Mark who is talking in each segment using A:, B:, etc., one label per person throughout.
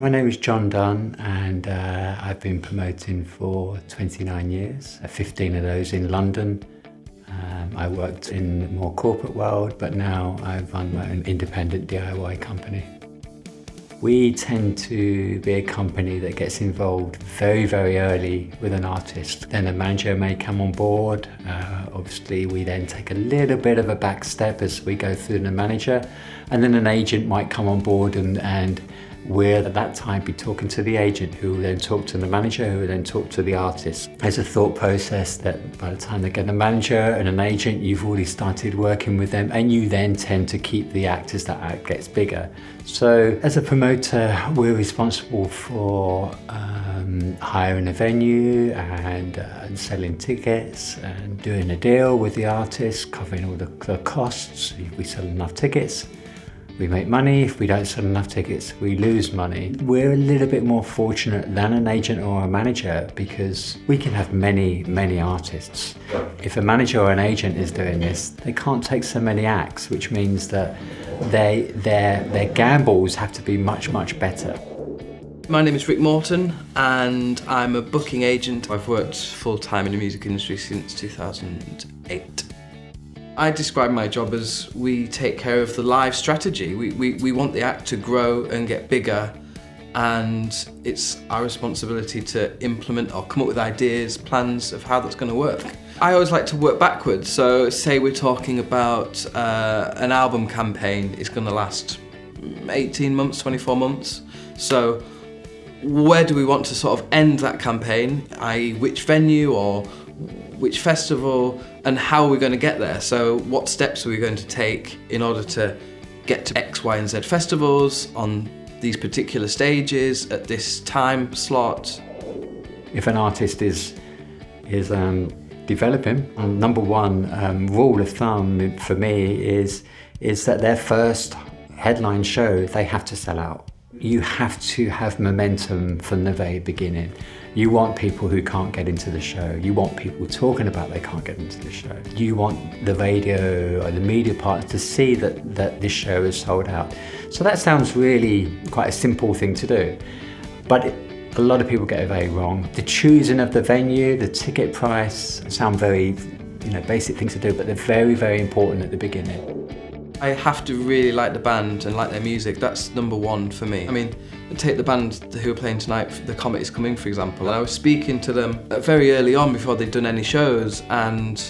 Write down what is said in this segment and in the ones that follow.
A: My name is John Dunn, and uh, I've been promoting for 29 years, uh, 15 of those in London. Um, I worked in the more corporate world, but now I run my own independent DIY company. We tend to be a company that gets involved very, very early with an artist. Then a manager may come on board. Uh, obviously, we then take a little bit of a back step as we go through the manager, and then an agent might come on board and, and we'll at that time be talking to the agent who will then talk to the manager who will then talk to the artist. There's a thought process that by the time they get a manager and an agent, you've already started working with them and you then tend to keep the act as that act gets bigger. So as a promoter, we're responsible for um, hiring a venue and, uh, and, selling tickets and doing a deal with the artist, covering all the, the costs. We sell enough tickets, we make money. If we don't sell enough tickets, we lose money. We're a little bit more fortunate than an agent or a manager because we can have many, many artists. If a manager or an agent is doing this, they can't take so many acts, which means that they, their, their gambles have to be much, much better.
B: My name is Rick Morton and I'm a booking agent. I've worked full time in the music industry since 2008. I describe my job as we take care of the live strategy. We, we, we want the act to grow and get bigger and it's our responsibility to implement or come up with ideas, plans of how that's going to work. I always like to work backwards, so say we're talking about uh, an album campaign, it's going to last 18 months, 24 months. So where do we want to sort of end that campaign, i.e. which venue or which festival and how are we going to get there. So what steps are we going to take in order to get to X, Y and Z festivals on these particular stages at this time slot.
A: If an artist is, is um, developing, um, number one um, rule of thumb for me is, is that their first headline show, they have to sell out. You have to have momentum from the very beginning. You want people who can't get into the show. You want people talking about they can't get into the show. You want the radio or the media partners to see that, that this show is sold out. So that sounds really quite a simple thing to do. But it, a lot of people get it very wrong. The choosing of the venue, the ticket price sound very you know, basic things to do, but they're very, very important at the beginning.
B: I have to really like the band and like their music. That's number one for me. I mean, take the band who are playing tonight, The Comet is Coming, for example. And I was speaking to them very early on before they'd done any shows, and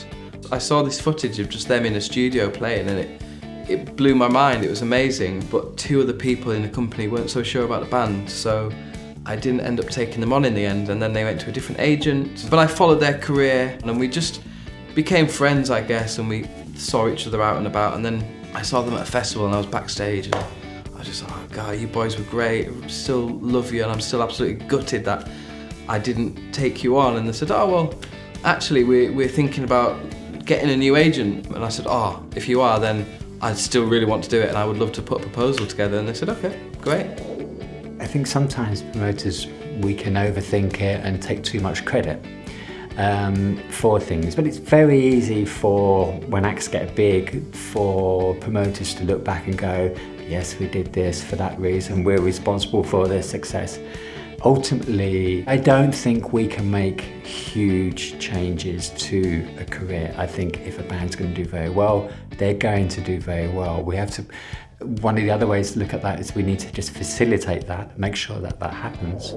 B: I saw this footage of just them in a studio playing, and it it blew my mind. It was amazing. But two of the people in the company weren't so sure about the band, so I didn't end up taking them on in the end. And then they went to a different agent. But I followed their career, and we just became friends, I guess, and we saw each other out and about. And then I saw them at a festival and I was backstage and I was just like, oh God, you boys were great. I still love you and I'm still absolutely gutted that I didn't take you on. And they said, oh, well, actually, we're, we're thinking about getting a new agent. And I said, oh, if you are, then I still really want to do it and I would love to put a proposal together. And they said, okay, great.
A: I think sometimes promoters, we can overthink it and take too much credit um, for things. But it's very easy for, when acts get big, for promoters to look back and go, yes, we did this for that reason, we're responsible for their success. Ultimately, I don't think we can make huge changes to a career. I think if a band's going to do very well, they're going to do very well. We have to, one of the other ways to look at that is we need to just facilitate that, make sure that that happens.